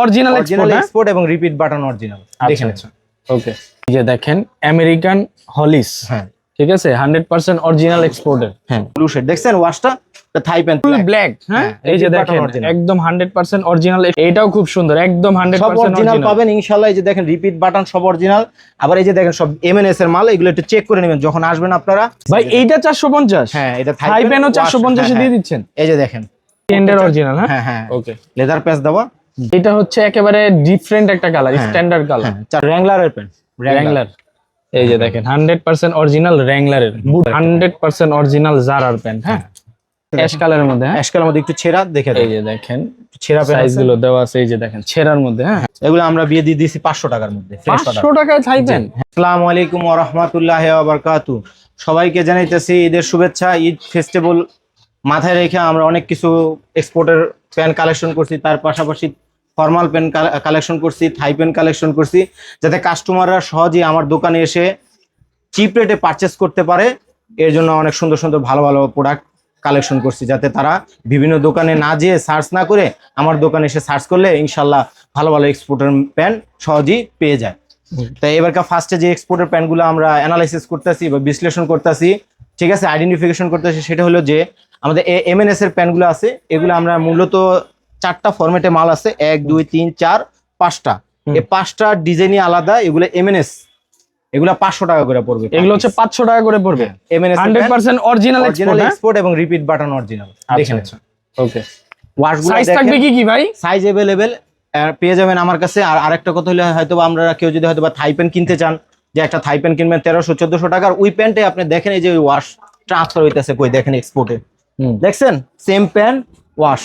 Original export এবং repeat button original দেখে আচ্ছা। ওকে এই যে দেখেন আমেরিকান হলিস হ্যাঁ। ঠিক আছে? অরিজিনাল এক্সপোর্টের হ্যাঁ। ব্লু শেড দেখছেন ওয়াশটা থাই প্যান্ট ফুল ব্ল্যাক হ্যাঁ? এই যে দেখেন একদম হান্ড্রেড পার্সেন্ট অরিজিনাল এইটাও খুব সুন্দর একদম সব অরিজিনাল পাবেন ইনশাআল্লাহ। এই যে দেখেন রিপিট বাটন সব অরিজিনাল আবার এই যে দেখেন সব এমএনএস এর মাল এগুলো একটু চেক করে নেবেন যখন আসবেন আপনারা। ভাই এইটা চারশো পঞ্চাশ। হ্যাঁ এটা পঞ্চাশে দিয়ে দিচ্ছেন। এই যে দেখেন এন্ডের অরিজিনাল হ্যাঁ? হ্যাঁ হ্যাঁ। ওকে লেদার প্যাচ দেওয়া। এটা হচ্ছে একেবারে ডিফারেন্ট একটা কালার হ্যাঁ, স্ট্যান্ডার্ড কালার হ্যাঁ র্যাংলারের প্যান্ট র্যাংলার এই যে দেখেন হান্ড্রেড পার্সেন্ট অরিজিনাল র্যাংলারের বুট। হান্ড্রেড পার্সেন্ট অরিজিনাল জারার প্যান্ট হ্যাঁ? অ্যাশ কালারের মধ্যে হ্যাঁ? অ্যাশকালের মধ্যে একটু ছেঁড়া দেখে এই যে দেখেন ছেঁড়া সাইজগুলো দেওয়া আছে এই যে দেখেন ছেঁড়ার মধ্যে হ্যাঁ? এগুলো আমরা বিয়ে দিয়ে দিয়েছি পাঁচশো টাকার মধ্যে পাঁচশো টাকায় চাইবেন আসসালামু আলাইকুম ওয়া রাহমাতুল্লাহি ওয়া বারাকাতু সবাইকে জানাইতেছি ঈদের শুভেচ্ছা ঈদ ফেস্টিভ্যাল মাথায় রেখে আমরা অনেক কিছু এক্সপোর্টের প্যান কালেকশন করছি, তার পাশাপাশি ফর্মাল প্যান কালেকশন করছি থাই প্যান কালেকশন করছি, যাতে কাস্টমাররা সহজেই আমার দোকানে এসে চিপ রেটে পারচেস করতে পারে। এর জন্য অনেক সুন্দর সুন্দর ভালো ভালো প্রোডাক্ট কালেকশন করছি, যাতে তারা বিভিন্ন দোকানে না যেয়ে সার্চ না করে আমার দোকানে এসে সার্চ করলে ইনশাল্লাহ ভালো ভালো এক্সপোর্টের প্যান সহজেই পেয়ে যায়। তাই এবারকার ফার্স্টে যে এক্সপোর্টের প্যানগুলো আমরা অ্যানালাইসিস করতেছি বা বিশ্লেষণ করতেছি, ঠিক আছে আইডেন্টিফিকেশন করতেছি, সেটা হলো যে আমাদের এমএনএস এর প্যানগুলো আছে এগুলো আমরা মূলত চারটা ফরম্যাটে মাল আছে এক দুই তিন চার পাঁচটা। এই পাঁচটা ডিজাইনই আলাদা এগুলো এমএনএস এগুলো পাঁচশো টাকা করে পড়বে এগুলো হচ্ছে পাঁচশো টাকা করে পড়বে। MNS hundred percent original original export এবং রিপিট বাটন অরিজিনাল ওকে ওয়াশগুলো সাইজ থাকবে কি কি ভাই? সাইজ পেয়ে যাবেন আমার কাছে। আর আরেকটা কথা হলে হয়তো আমরা কেউ যদি হয়তো বা থাই প্যান্ট কিনতে চান যে একটা থাই প্যান্ট কিনবেন তেরোশো চোদ্দশো টাকার ওই প্যান্টে আপনি দেখেন এই যে ওয়াশ ট্রান্সফার হইতেছে কই দেখেন এক্সপোর্টে। দেখছেন? Same pant wash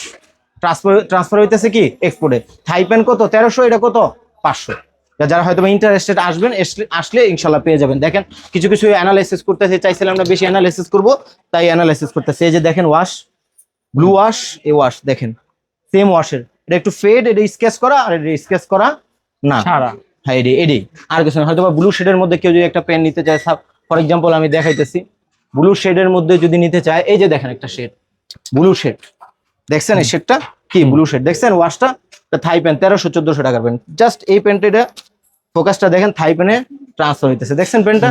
transfer transfer হইতেছে কি? এক্সপোর্টে থাই প্যান্ট কত? তেরোশো এটা কত? পাঁচশো। যারা হয়তো ইন্টারেস্টেড আসবেন আসলে ইনশাল্লাহ পেয়ে যাবেন। দেখেন কিছু কিছু অ্যানালাইসিস করতেছে চাইছিলাম আমরা বেশি অ্যানালাইসিস করব তাই অ্যানালাইসিস করতেছে। এই যে দেখেন ওয়াশ ব্লু ওয়াশ এ ওয়াশ দেখেন। সেম ওয়াশের এটা একটু ফেড এটা স্কেচ করা আর এটা স্কেচ করা না। হ্যাঁ এডি এডি। আর কিছু না হয়তো ব্লু শেডের মধ্যে কেউ যদি একটা পেন নিতে চায় ফর এক্সাম্পল আমি দেখাইতেছি। ব্লু শেডের মধ্যে যদি নিতে চায় এই যে দেখেন একটা শেড ব্লু শেড দেখছেন এই শেডটা কি ব্লু শেড দেখছেন ওয়াশটা থাই পেন তেরোশো চোদ্দশো টাকার পেন জাস্ট এই পেনটা এটা ফোকাসটা দেখেন থাই পেনে ট্রান্সফার হইতেছে। দেখছেন পেনটা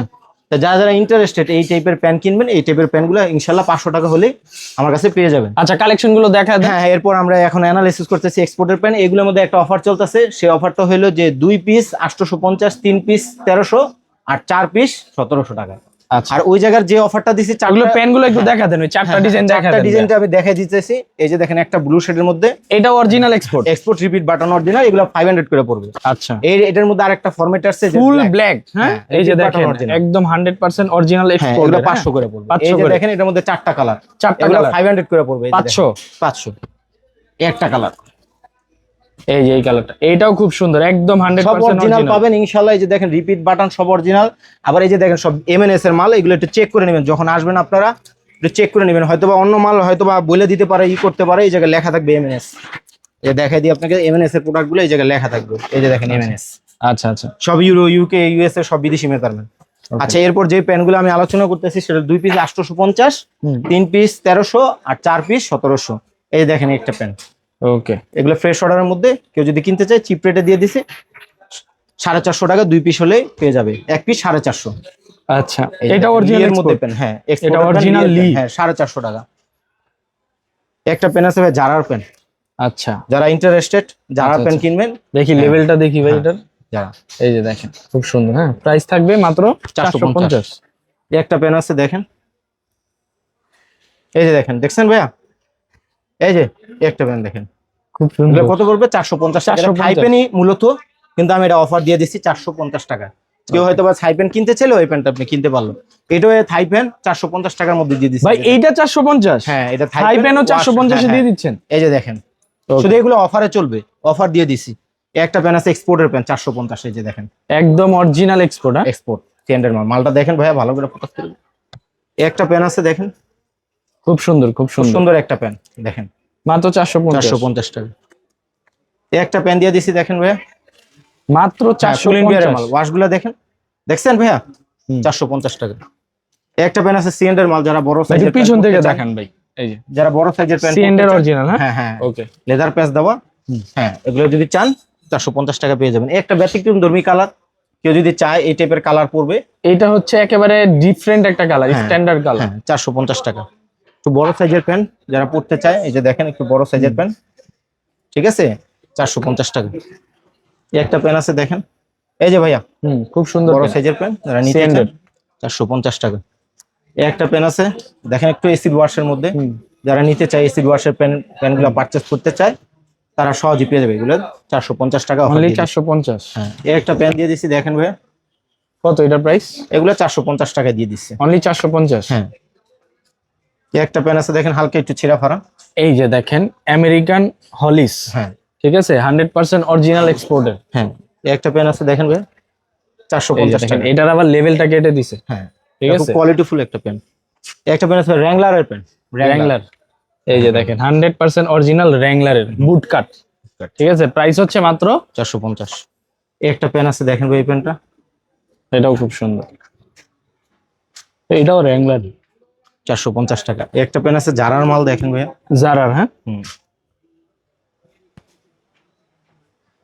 তা যারা যারা ইন্টারেস্টেড এই টাইপের প্যান কিনবেন এই টাইপের প্যানগুলো ইনশাল্লাহ পাঁচশো টাকা হলেই আমার কাছে পেয়ে যাবেন। আচ্ছা কালেকশনগুলো দেখা হ্যাঁ এরপর আমরা এখন অ্যানালাইসিস করতেছি এক্সপোর্টের প্যান এগুলোর মধ্যে একটা অফার চলতেছে। সেই অফারটা হলো যে দুই পিস আটশোশো পঞ্চাশ তিন পিস তেরোশো আর চার পিস সতেরোশো টাকা। আর ওই জায়গার যে অফারটা দিছি ওগুলো প্যানগুলো একটু দেখা দেন ওই চারটা ডিজাইন দেখা দেন ডিজাইনটা আমি দেখাই দিতেছি। এই যে দেখেন একটা ব্লু শেডের মধ্যে এটা original export export repeat button original এগুলো ফাইভ হান্ড্রেড করে পড়বে। আচ্ছা। এই এটার মধ্যে আরেকটা ফরম্যাট আছে ফুল ব্ল্যাক হ্যাঁ? হ্যাঁ, এই যে দেখেন। একদম হান্ড্রেড পার্সেন্ট অরিজিনাল হ্যাঁ এক্সপোর্ট এগুলো পাঁচশো করে পড়বে। 500 এই যে। দেখেন এটার মধ্যে চারটা কালার চারটা কালার ফাইভ হান্ড্রেড করে পড়বে এই যে পাঁচশো? দেখেন, পাঁচশো। একটা কালার এই যে এই কালারটা এইটাও খুব সুন্দর একদম হান্ড্রেড সব অরিজিনাল পাবেন ইনশাল্লাহ এই যে দেখেন রিপিট বাটন সব অরিজিনাল আবার এই যে দেখেন সব এমএনএস এর মাল এগুলো একটু চেক করে নেবেন যখন আসবেন আপনারা একটু চেক করে নেবেন। হয়তো বা অন্য মাল হয়তো বা বলে দিতে পারে ই করতে পারে এই জায়গায় লেখা থাকবে এমএনএস এই দেখাই দিই আপনাকে এমএনএস এর প্রোডাক্টগুলো এই জায়গায় লেখা থাকবে। এই যে দেখেন এমএনএস আচ্ছা আচ্ছা। সব ইউরো ইউকে ইউএস এ সব বিদেশি মেটারমেন্ট আচ্ছা এরপর যে প্যানগুলো আমি আলোচনা করতেছি সেটা দুই পিস আটশোশো পঞ্চাশ তিন পিস তেরোশো আর চার পিস সতেরোশো। এই যে দেখেন একটা প্যান। ওকে এগুলো ফ্রেশ অর্ডারের মধ্যে কেউ যদি কিনতে চায় চিপ রেটে দিয়ে দিছে সাড়ে চারশো টাকা দুই পিস হলে পেয়ে যাবে। এক পিস সাড়ে চারশো। আচ্ছা এটা অরিজিনাল মধ্যে পেন হ্যাঁ এটা pen, লি। হ্যাঁ সাড়ে চারশো টাকা। একটা পেন আছে ভাই জারার পেন আচ্ছা। যারা ইন্টারেস্টেড জারার পেন। কিনবেন দেখি হ্যাঁ। লেভেলটা দেখি ভাই হ্যাঁ। এটার। যারা। এই যে দেখেন খুব সুন্দর হ্যাঁ প্রাইস থাকবে মাত্র চারশো 450 পঞ্চাশ। একটা পেন আছে দেখেন। এই যে দেখেন দেখছেন ভাইয়া? এই যে একটা পেন দেখেন। খুব সুন্দর। কত করবে চারশো পঞ্চাশ টাকা। 450 হাই পেনই মূলত কিন্তু আমি এটা অফার দিয়ে দিচ্ছি চারশো পঞ্চাশ টাকা। কেউ হয়তো বা থাই কিনতে চাইলে ওই পেনটা আপনি কিনতে পারল এটাও থাই পেন চারশো পঞ্চাশ টাকার মধ্যে দিয়ে দিচ্ছি। ভাই এইটা চারশো পঞ্চাশ? হ্যাঁ এটা থাই চারশো পঞ্চাশে হ্যাঁ, দিয়ে হ্যাঁ। দিচ্ছেন? এই যে দেখেন শুধু এগুলো অফারে চলবে। অফার দিয়ে দিছি একটা প্যান আছে এক্সপোর্টের প্যান চারশো পঞ্চাশ এই যে দেখেন। একদম অরিজিনাল এক্সপোর্ট এক্সপোর্ট স্ট্যান্ডার্ড মাল। মালটা দেখেন ভাইয়া ভালো করে একটা প্যান আছে দেখেন। খুব সুন্দর খুব খুব সুন্দর। সুন্দর একটা প্যান দেখেন। মাত্র চারশো চারশো পঞ্চাশ টাকা। একটা প্যান দিয়ে দিছি দেখেন ভাইয়া। মাত্র চারশো ইন্ডিয়ার পঞ্চাশ মাল। ওয়াশগুলো দেখেন। দেখছেন ভাইয়া। চারশো পঞ্চাশ টাকা। একটা প্যান আছে সিএন্ডের মাল যারা বড় সাইজের পিছন থেকে দেখেন ভাই এই যে। যারা বড় সাইজের প্যান সিএন্ডের অরিজিনাল হ্যাঁ? হ্যাঁ হ্যাঁ। ওকে লেদার প্যাচ দেওয়া। হ্যাঁ এগুলো যদি চান চারশো পঞ্চাশ টাকা পেয়ে যাবেন। একটা ব্যতিক্রম ধর্মী কালার কেউ যদি চায় এই টাইপের কালার পড়বে এটা হচ্ছে একেবারে ডিফারেন্ট একটা কালার হ্যাঁ। স্ট্যান্ডার্ড কালার হ্যাঁ চারশো পঞ্চাশ টাকা। একটু বড় সাইজের প্যান যারা পড়তে চায় এই যে দেখেন একটু বড় সাইজের প্যান্ট। ঠিক আছে? চারশো পঞ্চাশ টাকা। এই একটা প্যান্ট আছে দেখেন। এই যে ভাইয়া হুম খুব সুন্দর বড় সাইজের প্যান যারা নিতে চারশো পঞ্চাশ টাকা। একটা পেন আছে দেখেন একটু এসিড ওয়াশের মধ্যে। যারা নিতে চায় এসিড ওয়াশের পেন পেনগুলো পারচেস করতে চায় তারা সহজে পেয়ে যাবে। এগুলো চারশো পঞ্চাশ টাকা অনলি চারশো পঞ্চাশ। হ্যাঁ এই একটা পেন দিয়ে দিচ্ছি দেখেন ভাই কত এটার প্রাইস এগুলো চারশো পঞ্চাশ টাকা দিয়ে দিচ্ছে। অনলি চারশো পঞ্চাশ? হ্যাঁ। একটা পেন আছে দেখেন হালকা একটু ছেঁড়া ফাড়া। এই যে দেখেন আমেরিকান হলিস। হ্যাঁ। ঠিক আছে? হান্ড্রেড পার্সেন্ট অরিজিনাল এক্সপোর্টের হ্যাঁ একটা পেন আছে দেখেন ভাই চারশো পঞ্চাশ টাকা। এটার আবার লেভেলটা কেটে দিছে। হ্যাঁ ঠিক আছে? কোয়ালিটিফুল একটা পেন একটা পেন আছে র্যাংলারের পেন র্যাংলার এই যে দেখেন হান্ড্রেড পার্সেন্ট অরিজিনাল র্যাংলারের বুট কাট ঠিক আছে? প্রাইস হচ্ছে মাত্র চারশো পঞ্চাশ। একটা পেন আছে দেখেন ভাই এই পেনটা এটাও খুব সুন্দর। এটাও র্যাংলার চারশো পঞ্চাশ টাকা। একটা পেন আছে জারার মাল দেখেন ভাইয়া। জারার হ্যাঁ?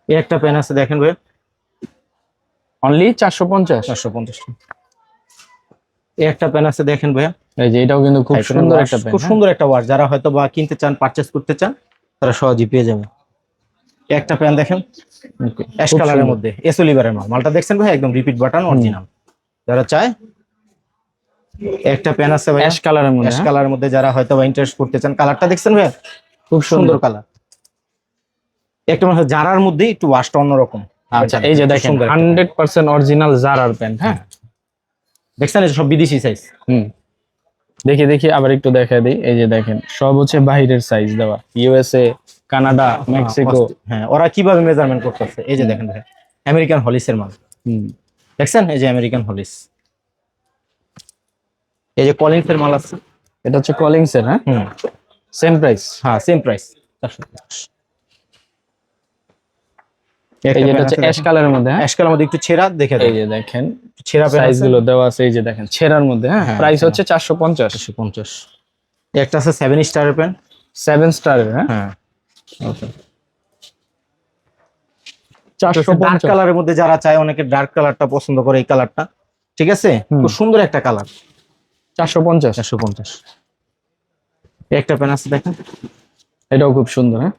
এই একটা পেন আছে দেখেন ভাই অনলি চারশো পঞ্চাশ? চারশো পঞ্চাশ এই একটা পেন আছে দেখেন ভাইয়া। এই যে এটাও কিন্তু খুব সুন্দর একটা পেন খুব সুন্দর একটা ওয়াশ যারা হয়তো বা কিনতে চান পারচেস করতে চান তারা সহজেই পেয়ে যাবে একটা পেন দেখেন। অ্যাশ কালারের মধ্যে এসোলিভারের মাল। মালটা দেখছেন ভাই একদম রিপিট বাটন অরিজিনাল যারা চায় একটা পেন আছে ভাই অ্যাশ কালারের মধ্যে অ্যাশ? কালারের মধ্যে যারা হয়তো বা ইন্টারেস্ট করতে চান কালারটা দেখছেন ভাই খুব সুন্দর। কালার একটা মনে জারার মধ্যে একটু ওয়াশটা অন্যরকম। আচ্ছা এই যে দেখেন। সুন্দর একটা হান্ড্রেড পার্সেন্ট অরিজিনাল জারার প্যান্ট হ্যাঁ? দেখছেন সব বিদেশি সাইজ হুম। দেখি দেখি আবার একটু দেখা দিই। এই যে দেখেন সব হচ্ছে বাহিরের সাইজ দেওয়া। ইউএসএ কানাডা মেক্সিকো হ্যাঁ ওরা কীভাবে মেজারমেন্ট করতেছে? এই যে দেখেন ভাই আমেরিকান হলিসের মাল। হুম। দেখছেন? এই যে আমেরিকান হলিস এই যে কলিংস এর মাল আছে। এটা হচ্ছে কলিংস এর হ্যাঁ সেম প্রাইস হ্যাঁ সেম প্রাইস এই যে এটা হচ্ছে অ্যাশ কালারের মধ্যে হ্যাঁ? অ্যাশ কালার মধ্যে একটু ছেঁড়া দেখে এই যে দেখেন ছেঁড়া সাইজগুলো দেওয়া আছে এই যে দেখেন ছেঁড়ার মধ্যে হ্যাঁ? হ্যাঁ, প্রাইস হ্যাঁ। হচ্ছে চারশো পঞ্চাশ। পঞ্চাশ। একটা আছে সেভেন স্টারের প্যান্ট সেভেন স্টারের হ্যাঁ? হ্যাঁ। চারশো ডার্ক পঞ্চাশ। কালারের মধ্যে যারা চায় অনেকে ডার্ক কালারটা পছন্দ করে এই কালারটা ঠিক আছে? খুব সুন্দর একটা কালার চারশো পঞ্চাশ। চারশো পঞ্চাশ। একটা প্যান আছে দেখেন। এটাও খুব সুন্দর হ্যাঁ?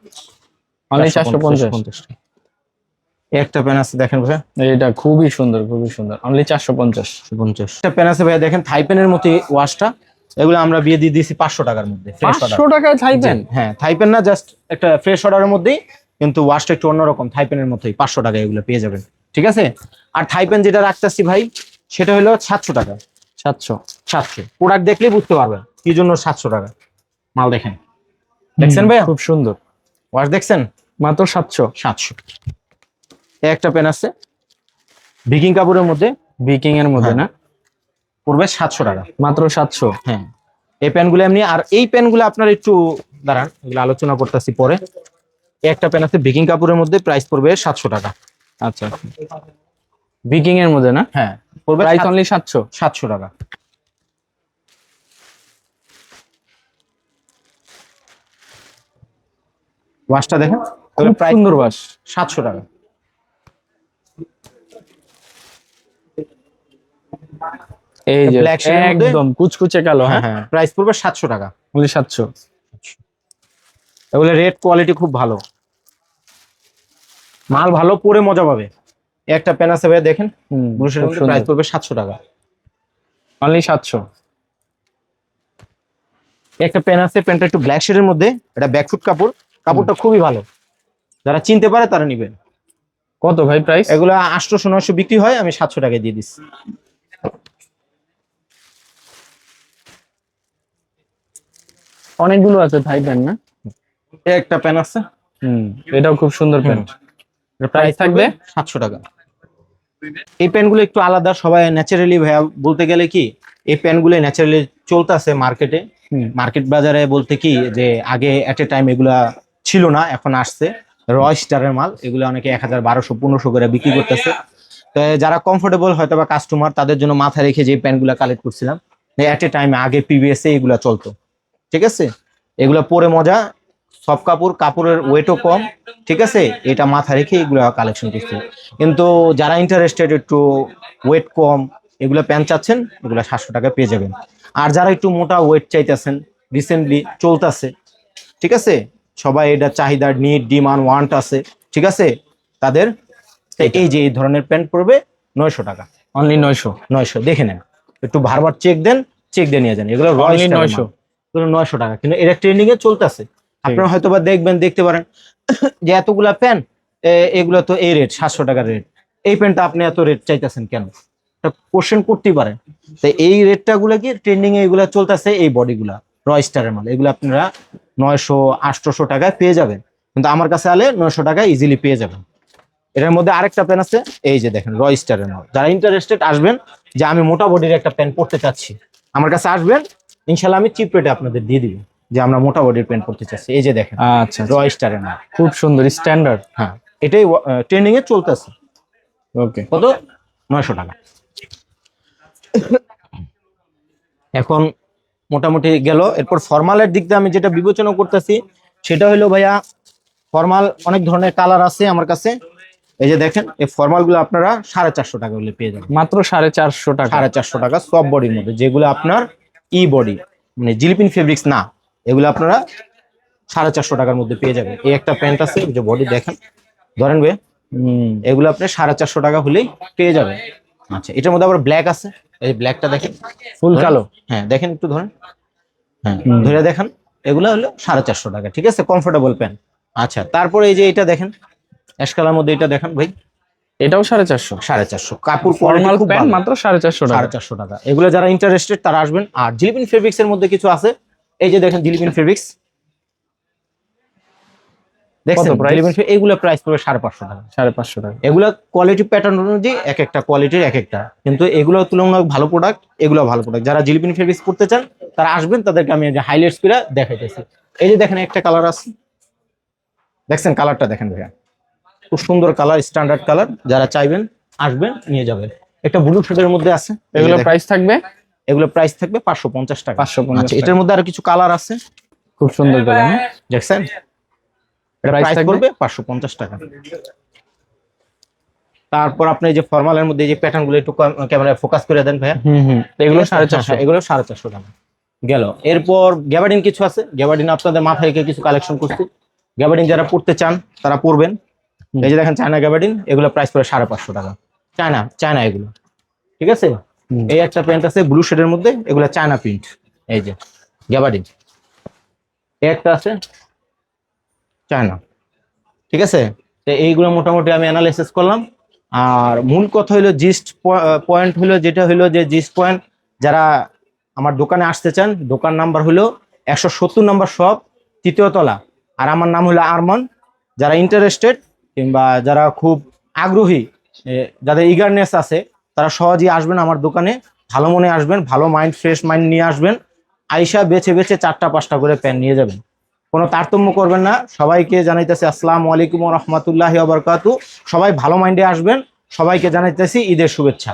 চারশো পঞ্চাশ এই একটা প্যান আছে দেখেন ভাই এটা খুবই সুন্দর খুবই সুন্দর। অনলি চারশো পঞ্চাশ। পঞ্চাশ। একটা প্যান আছে ভাই দেখেন থাই প্যানের মতো ওয়াশটা। এগুলো আমরা বিয়ে দিয়ে দিয়েছি পাঁচশো টাকার মধ্যে পাঁচশো টাকায় থাইবেন হ্যাঁ থাই প্যান না জাস্ট একটা ফ্রেশ অর্ডারের মধ্যেই কিন্তু ওয়াশটা একটু অন্যরকম থাই প্যানের মতোই পাঁচশো টাকা এগুলো পেয়ে যাবেন। ঠিক আছে? আর থাই প্যান যেটা রাখতেছি ভাই সেটা হলো সাতশো টাকা। সাতশো। সাতশো। প্রোডাক্ট দেখলেই বুঝতে পারবেন কি জন্য সাতশো টাকা। মাল দেখেন। দেখছেন ভাইয়া? খুব সুন্দর। ওয়াশ দেখছেন? মাত্র সাতশো। সাতশো। একটা পেন আছে। ভিকিং কাপড়ের মধ্যে। বিকিং এর মধ্যে হ্যাঁ। না? পড়বে সাতশো টাকা। মাত্র সাতশো। হ্যাঁ। এই প্যানগুলো এমনি আর এই প্যানগুলো আপনার একটু দাঁড়ান এগুলো আলোচনা করতেছি পরে। একটা প্যান আছে ভিকিং কাপড়ের মধ্যে প্রাইস পড়বে সাতশো টাকা। আচ্ছা বিকিং এর মধ্যে না? হ্যাঁ। পড়বে প্রাইস অনলি সাতশো। সাতশো টাকা। ওয়াশটা দেখেন? খুব সুন্দর বাস। সাতশো টাকা। এই যে একদম কুচকুচে কালো হ্যাঁ? হ্যাঁ হ্যাঁ। প্রাইস পড়বে সাতশো টাকা। অনলি সাতশো। এগুলো রেড কোয়ালিটি খুব ভালো। মাল ভালো পরে মজা পাবে। একটা প্যান আছে ভাই দেখেন মধ্যে প্রাইস পড়বে সাতশো টাকা। অনলি সাতশো। একটা প্যান আছে প্যান্টটা একটু ব্ল্যাক শেডের মধ্যে এটা ব্যাকফুট কাপড়। কাপড়টা খুবই ভালো। যারা চিনতে পারে তারা নিবেন। কত ভাই প্রাইস এগুলো আটশোশো নয়শো বিক্রি হয় আমি সাতশো টাকায় দিয়ে দিচ্ছি। অনেকগুলো আছে ভাই প্যান্ট না? এই একটা প্যান আছে। হুম এটাও খুব সুন্দর প্যান্ট। প্রাইস থাকবে? সাতশো টাকা। এই প্যান্টগুলো একটু আলাদা সবাই ন্যাচারালি ভাইয়া বলতে গেলে কি এই প্যান্টগুলো ন্যাচারালি চলতেছে মার্কেটে। মার্কেট বাজারে বলতে কি যে আগে এট এ টাইম এগুলা ছিল না, এখন আসছে। র স্টারের মাল, এগুলো অনেকে এক হাজার বারোশো, পনেরোশো করে বিক্রি করতেছে। তো যারা কমফোর্টেবল হয়তো বা কাস্টমার তাদের জন্য মাথায় রেখে যে প্যান্টগুলো কালেক্ট করছিলাম এট এ টাইমে আগে পিবিএস এগুলা চলতো। ঠিক আছে? এগুলো পরে মজা, সব কাপড়, কাপড়ের ওয়েটও কম, ঠিক আছে? এটা মাথা রেখে এগুলো কালেকশন করছি। কিন্তু যারা ইন্টারেস্টেড একটু ওয়েট কম, এগুলো প্যান্ট চাচ্ছেন, এগুলো সাতশো টাকা পেয়ে যাবেন। আর যারা একটু মোটা ওয়েট চাইতেছেন রিসেন্টলি চলতেছে, ঠিক আছে? সবাই এটা চাহিদা নিড ডিমান্ড ওয়ান্ট আছে ঠিক আছে? তাদের এই যে এই ধরনের প্যান্ট পড়বে নয়শো টাকা। অনলি নয়শো। নয়শো দেখে নেন। একটু বারবার চেক দেন চেক দিয়ে নিয়ে যান। এগুলো Only 900 এগুলো নয়শো টাকা কিন্তু এটা ট্রেন্ডিং এ চলতেছে। আপনারা হয়তো বা দেখবেন দেখতে পারেন যে এতগুলা প্যান্ট এগুলো তো এই রেট সাতশো টাকার রেট এই প্যান্টটা আপনি এত রেট চাইতেছেন কেন? কোশ্চেন করতেই পারেন। তো এই রেটটা গুলো কি ট্রেন্ডিং এগুলা চলতেছে এই বডিগুলা রয়স্টারের মাল। এগুলো আপনারা নয়শো আটশোশো টাকায় পেয়ে যাবেন। কিন্তু আমার কাছে আলে নয়শো টাকায় ইজিলি পেয়ে যাবেন। এটার মধ্যে আরেকটা প্যান আছে এই যে দেখেন রয়স্টারের মাল। যারা ইন্টারেস্টেড আসবেন যে আমি মোটা বডির একটা প্যান্ট পরতে চাচ্ছি আমার কাছে আসবেন ইনশাল্লাহ আমি চিপ রেটে আপনাদের দিয়ে দিব যে আমরা মোটা বডির প্যান্ট পরতে চাচ্ছি। এই যে দেখেন আচ্ছা রয়স্টারের মাল। খুব সুন্দর স্ট্যান্ডার্ড হ্যাঁ এটাই ট্রেন্ডিং এ চলতেছে। ওকে। কত? নয়শো টাকা। এখন মোটামুটি গেল। এরপর ফর্মালের দিক দিয়ে আমি যেটা বিবেচনা করতেছি সেটা হলো ভাইয়া ফর্মাল অনেক ধরনের কালার আছে আমার কাছে। এই যে দেখেন এই ফর্মালগুলো আপনারা সাড়ে চারশো টাকা হলে পেয়ে যাবেন। মাত্র সাড়ে চারশো টাকা। সাড়ে চারশো টাকা সব বডির মধ্যে যেগুলো আপনার ই বডি মানে জিলিপিন ফেব্রিক্স না এগুলো আপনারা সাড়ে চারশো টাকার মধ্যে পেয়ে যাবেন। এই একটা প্যান্ট আছে যে বডি দেখেন। ধরেন বে এগুলো আপনি সাড়ে চারশো টাকা হলেই পেয়ে যাবেন। আচ্ছা এটার মধ্যে আবার ব্ল্যাক আছে। এই ব্ল্যাকটা দেখেন? ফুল কালো। হ্যাঁ দেখেন একটু ধরেন। হ্যাঁ ধরে দেখেন। এগুলো হলো সাড়ে চারশো টাকা ঠিক আছে? কমফোর্টেবল প্যান্ট আচ্ছা তারপরে এই যে এটা দেখেন। অ্যাশ কালার মধ্যে এটা দেখেন ভাই। এটাও সাড়ে চারশো। সাড়ে চারশো। কাপড় ফর্মাল খুব প্যান্ট মাত্র সাড়ে চারশো সাড়ে টাকা চারশো টাকা। এগুলো যারা ইন্টারেস্টেড তারা আসবেন। আর জিলিপিন ফেব্রিক্স এর মধ্যে কিছু আছে। এই যে দেখেন জিলিপিন ফেব্রিক্স দেখছেন? এগুলো প্রাইস পড়বে সাড়ে পাঁচশো টাকা। সাড়ে পাঁচশো টাকা। এগুলো কোয়ালিটি প্যাটার্ন অনুযায়ী এক একটা কোয়ালিটির এক একটা। কিন্তু এগুলো তুলনামূলক ভালো প্রোডাক্ট এগুলো ভালো প্রোডাক্ট যারা জিলিপিন ফেব্রিক্স করতে চান তারা আসবেন তাদেরকে আমি হাইলাইটস করে দেখাইতেছি। এই যে দেখেন একটা কালার আছে। দেখছেন কালারটা দেখেন ভাইয়া। খুব সুন্দর কালার স্ট্যান্ডার্ড কালার যারা চাইবেন আসবেন নিয়ে যাবেন। একটা ব্লু শেডের মধ্যে আছে। এগুলো প্রাইস থাকবে? এগুলো প্রাইস থাকবে পাঁচশো পঞ্চাশ টাকা। 550 আচ্ছা এটার মধ্যে আরও কিছু কালার আছে? খুব সুন্দর দেখেন। হ্যাঁ? দেখছেন? প্রাইস পঞ্চাশ টাকা। তারপর আপনি যে ফর্মালের মধ্যে যে প্যাটার্নগুলো একটু ক্যামেরায় ফোকাস করে দেন ভাইয়া। এগুলো সাড়ে হ্যাঁ, চারশো এগুলো সাড়ে চারশো টাকা। গেল। এরপর গ্যাবার্ডিন কিছু আছে। গ্যাবার্ডিন আপনাদের মাথায় রেখে কিছু কালেকশন করছি। গ্যাবার্ডিন যারা পড়তে চান তারা পড়বেন। এই যে দেখেন চায়না গ্যাবার্ডিন এগুলো প্রাইস পড়ে সাড়ে পাঁচশো টাকা। চায়না চায়না এগুলো। ঠিক আছে? এই একটা প্যান্ট আছে ব্লু শেডের মধ্যে এগুলো চায়না প্রিন্ট এই যে গ্যাবার্ডিন একটা আছে। চায়না। ঠিক আছে? তো এইগুলো মোটামুটি আমি অ্যানালাইসিস করলাম। আর মূল কথা হলো জিস্ট পয়েন্ট হলো যেটা হলো যে জিস্ট পয়েন্ট যারা আমার দোকানে আসতে চান, দোকান নাম্বার হলো একশো সত্তর নম্বর শপ তৃতীয় তলা। আর আমার নাম হলো আরমান। যারা ইন্টারেস্টেড কিংবা যারা খুব আগ্রহী যাদের ইগারনেস আছে, তারা সহজেই আসবেন আমার দোকানে। ভালো মনে আসবেন, ভালো মাইন্ড ফ্রেশ মাইন্ড নিয়ে আসবেন। আইসা বেছে বেছে চারটা পাঁচটা করে প্যান নিয়ে যাবেন। কোনো তারতম্য করবেন না। সবাইকে জানাইতেছি আসসালামু আলাইকুম রহমতুল্লাহ আবরকাতু সবাই ভালো মাইন্ডে আসবেন। সবাইকে জানাইতেছি ঈদের শুভেচ্ছা।